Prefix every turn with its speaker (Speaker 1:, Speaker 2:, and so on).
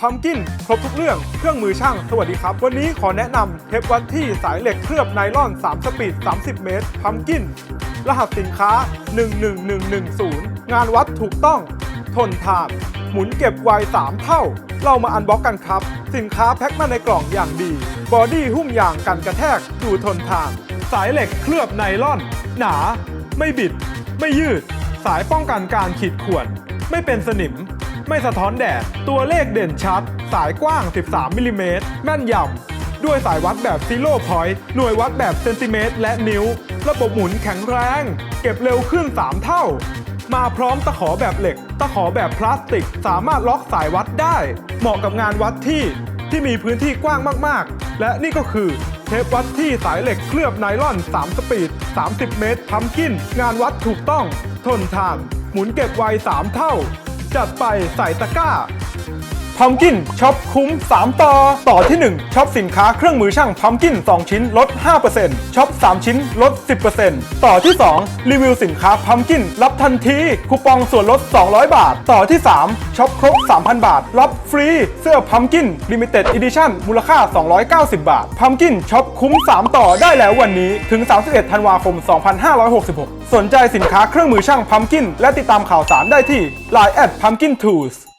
Speaker 1: พัมกินครบทุกเรื่องเครื่องมือช่าง สวัสดีครับ วันนี้ขอแนะนำเทปวัดที่สายเหล็กเคลือบไนล่อน 3 สปีด 30 เมตรพัมกิน รหัสสินค้า11110 งานวัดถูกต้อง ทนทาน หมุนเก็บไว 3 เท่า เรามาอันบ็อกกันครับ สินค้าแพ็คมาในกล่องอย่างดี บอดี้หุ้มยางกันกระแทกดูทนทาน สายเหล็กเคลือบไนล่อน หนา ไม่บิด ไม่ยืด สายป้องกันการขีดข่วน ไม่เป็นสนิม ไม่สะท้อนแดด ตัวเลขเด่นชัด สายกว้าง 13 มิลลิเมตร แม่นยำ ด้วยสายวัดแบบซีโร่พอยต์ หน่วยวัดแบบเซนติเมตรและนิ้ว ระบบหมุนแข็งแรง เก็บเร็วขึ้น 3 เท่า มาพร้อมตะขอแบบเหล็ก ตะขอแบบพลาสติก สามารถล็อกสายวัดได้ เหมาะกับงานวัดที่ที่มีพื้นที่กว้างมาก ๆ และนี่ก็คือเทปวัดที่สายเหล็กเคลือบไนล่อน 3 สปีด 30 เมตรพัมกิน งานวัดถูกต้อง ทนทาน หมุนเก็บไว 3 เท่า จัดไปใส่ตะกร้า พัมกินช็อปคุ้ม 3 ต่อ ต่อที่ 1ช็อปสินค้าเครื่องมือช่างพัมกิน 2 ชิ้นลด 5%ช็อป 3 ชิ้นลด 10%ต่อที่ 2 รีวิวสินค้าพัมกิน รับทันที คูปองส่วนลด 200 บาท ต่อที่ 3ช็อปครบ 3,000 บาท รับฟรี เสื้อพัมกิน Limited Edition มูลค่า 290 บาทพัมกินช็อปคุ้ม 3 ต่อได้แล้ววันนี้ถึง 31 ธันวาคม 2566 สนใจสินค้าเครื่องมือช่างพัมกิน และติดตามข่าวสารได้ที่ Line at pumpkin tools